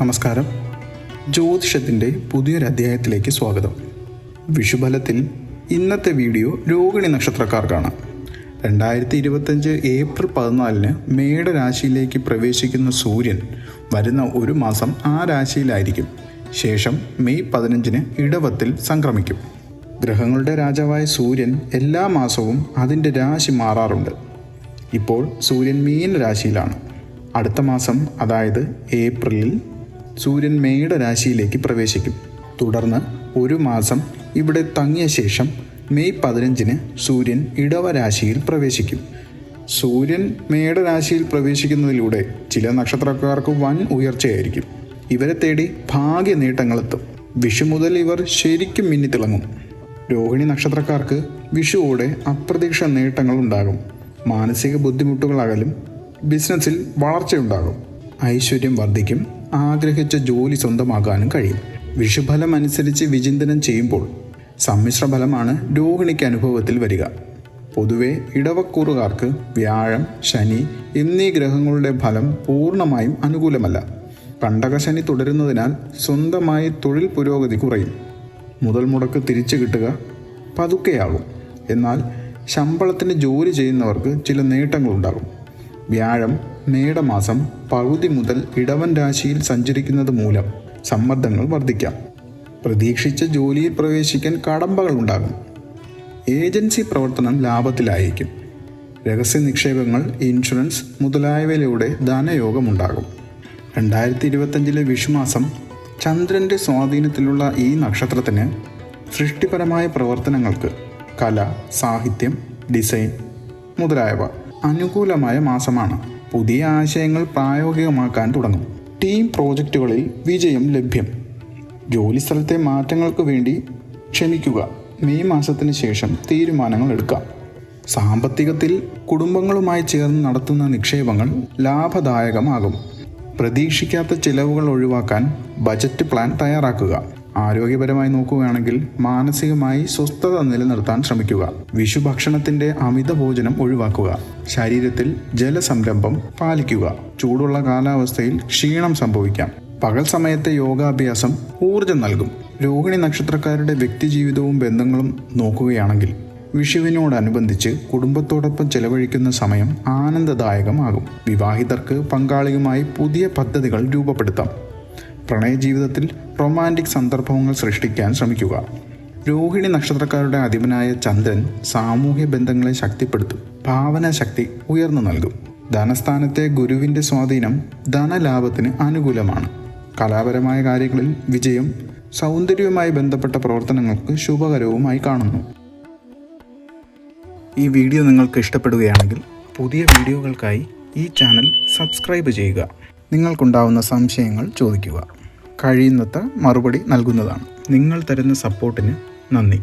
നമസ്കാരം. ജ്യോതിഷത്തിന്റെ പുതിയൊരധ്യായത്തിലേക്ക് സ്വാഗതം. വിഷുഫലത്തിൽ ഇന്നത്തെ വീഡിയോ രോഹിണി നക്ഷത്രക്കാർക്കാണ്. രണ്ടായിരത്തി ഇരുപത്തഞ്ച് ഏപ്രിൽ പതിനാലിന് മേടരാശിയിലേക്ക് പ്രവേശിക്കുന്ന സൂര്യൻ വരുന്ന ഒരു മാസം ആ രാശിയിലായിരിക്കും. ശേഷം മെയ് പതിനഞ്ചിന് ഇടവത്തിൽ സംക്രമിക്കും. ഗ്രഹങ്ങളുടെ രാജാവായ സൂര്യൻ എല്ലാ മാസവും അതിന്റെ രാശി മാറാറുണ്ട്. ഇപ്പോൾ സൂര്യൻ മീൻ രാശിയിലാണ് അടുത്ത മാസം അതായത് ഏപ്രിലിൽ സൂര്യൻ മേട രാശിയിലേക്ക് പ്രവേശിക്കും. തുടർന്ന് ഒരു മാസം ഇവിടെ തങ്ങിയ ശേഷം മെയ് പതിനഞ്ചിന് സൂര്യൻ ഇടവ രാശിയിൽ പ്രവേശിക്കും. സൂര്യൻ മേടരാശിയിൽ പ്രവേശിക്കുന്നതിലൂടെ ചില നക്ഷത്രക്കാർക്ക് വൻ ഉയർച്ചയായിരിക്കും. ഇവരെ തേടി ഭാഗ്യ നേട്ടങ്ങളെത്തും. വിഷു മുതൽ ഇവർ ശരിക്കും മിന്നിത്തിളങ്ങും. രോഹിണി നക്ഷത്രക്കാർക്ക് വിഷുവോടെ അപ്രതീക്ഷ നേട്ടങ്ങൾ ഉണ്ടാകും മാനസിക ബുദ്ധിമുട്ടുകൾ അകലും ബിസിനസ്സിൽ വളർച്ചയുണ്ടാകും. ഐശ്വര്യം വർദ്ധിക്കും ആഗ്രഹിച്ച ജോലി സ്വന്തമാക്കാനും കഴിയും. വിഷുഫലം അനുസരിച്ച് വിചിന്തനം ചെയ്യുമ്പോൾ സമ്മിശ്ര ഫലമാണ് രോഹിണിക്ക് അനുഭവത്തിൽ വരിക. പൊതുവെ ഇടവക്കൂറുകാർക്ക് വ്യാഴം ശനി എന്നീ ഗ്രഹങ്ങളുടെ ഫലം പൂർണമായും അനുകൂലമല്ല. കണ്ടകശനി തുടരുന്നതിനാൽ സ്വന്തമായി തൊഴിൽ പുരോഗതി കുറയും. മുതൽ മുടക്ക് തിരിച്ചു കിട്ടുക പതുക്കെയാകും. എന്നാൽ ശമ്പളത്തിന് ജോലി ചെയ്യുന്നവർക്ക് ചില നേട്ടങ്ങളുണ്ടാകും. വ്യാഴം മേടമാസം പകുതി മുതൽ ഇടവൻ രാശിയിൽ സഞ്ചരിക്കുന്നത് മൂലം സമ്മർദ്ദങ്ങൾ വർദ്ധിക്കാം. പ്രതീക്ഷിച്ച ജോലിയിൽ പ്രവേശിക്കാൻ കടമ്പകൾ ഉണ്ടാകും. ഏജൻസി പ്രവർത്തനം ലാഭത്തിലായിരിക്കും രഹസ്യ നിക്ഷേപങ്ങൾ ഇൻഷുറൻസ് മുതലായവയിലൂടെ ധനയോഗമുണ്ടാകും രണ്ടായിരത്തി ഇരുപത്തഞ്ചിലെ വിഷുമാസം ചന്ദ്രന്റെ സ്വാധീനത്തിലുള്ള ഈ നക്ഷത്രത്തിന് സൃഷ്ടിപരമായ പ്രവർത്തനങ്ങൾക്ക് കല സാഹിത്യം ഡിസൈൻ മുതലായവ അനുകൂലമായ മാസമാണ്. പുതിയ ആശയങ്ങൾ പ്രായോഗികമാക്കാൻ തുടങ്ങും. ടീം പ്രോജക്റ്റുകളിൽ വിജയം ലഭ്യം. ജോലിസ്ഥലത്തെ മാറ്റങ്ങൾക്ക് വേണ്ടി ക്ഷമിക്കുക. മെയ് മാസത്തിന് ശേഷം തീരുമാനങ്ങൾ എടുക്കാം. സാമ്പത്തികത്തിൽ കുടുംബങ്ങളുമായി ചേർന്ന് നടത്തുന്ന നിക്ഷേപങ്ങൾ ലാഭദായകമാകും. പ്രതീക്ഷിക്കാത്ത ചിലവുകൾ ഒഴിവാക്കാൻ ബജറ്റ് പ്ലാൻ തയ്യാറാക്കുക. ആരോഗ്യപരമായി നോക്കുകയാണെങ്കിൽ മാനസികമായി സ്വസ്ഥത നിലനിർത്താൻ ശ്രമിക്കുക. വിഷു ഭക്ഷണത്തിന്റെ അമിത ഭോജനം ഒഴിവാക്കുക. ശരീരത്തിൽ ജലസംരംഭം പാലിക്കുക. ചൂടുള്ള കാലാവസ്ഥയിൽ ക്ഷീണം സംഭവിക്കാം. പകൽ സമയത്തെ യോഗാഭ്യാസം ഊർജം നൽകും. രോഹിണി നക്ഷത്രക്കാരുടെ വ്യക്തിജീവിതവും ബന്ധങ്ങളും നോക്കുകയാണെങ്കിൽ വിഷുവിനോടനുബന്ധിച്ച് കുടുംബത്തോടൊപ്പം ചെലവഴിക്കുന്ന സമയം ആനന്ദദായകമാകും. വിവാഹിതർക്ക് പങ്കാളിയുമായി പുതിയ പദ്ധതികൾ രൂപപ്പെടുത്താം. പ്രണയജീവിതത്തിൽ റൊമാന്റിക് സന്ദർഭങ്ങൾ സൃഷ്ടിക്കാൻ ശ്രമിക്കുക. രോഹിണി നക്ഷത്രക്കാരുടെ അധിപനായ ചന്ദ്രൻ സാമൂഹ്യ ബന്ധങ്ങളെ ശക്തിപ്പെടുത്തും. ഭാവന ശക്തി ഉയർന്നു നൽകും. ധനസ്ഥാനത്തെ ഗുരുവിന്റെ സ്വാധീനം ധനലാഭത്തിന് അനുകൂലമാണ്. കലാപരമായ കാര്യങ്ങളിൽ വിജയം സൗന്ദര്യവുമായി ബന്ധപ്പെട്ട പ്രവർത്തനങ്ങൾക്ക് ശുഭകരവുമായി കാണുന്നു. ഈ വീഡിയോ നിങ്ങൾക്ക് ഇഷ്ടപ്പെടുകയാണെങ്കിൽ പുതിയ വീഡിയോകൾക്കായി ഈ ചാനൽ സബ്സ്ക്രൈബ് ചെയ്യുക. നിങ്ങൾക്കുണ്ടാവുന്ന സംശയങ്ങൾ ചോദിക്കുക. കഴിയുന്നത്ര മറുപടി നൽകുന്നതാണ്. നിങ്ങൾ തരുന്ന സപ്പോർട്ടിന് നന്ദി.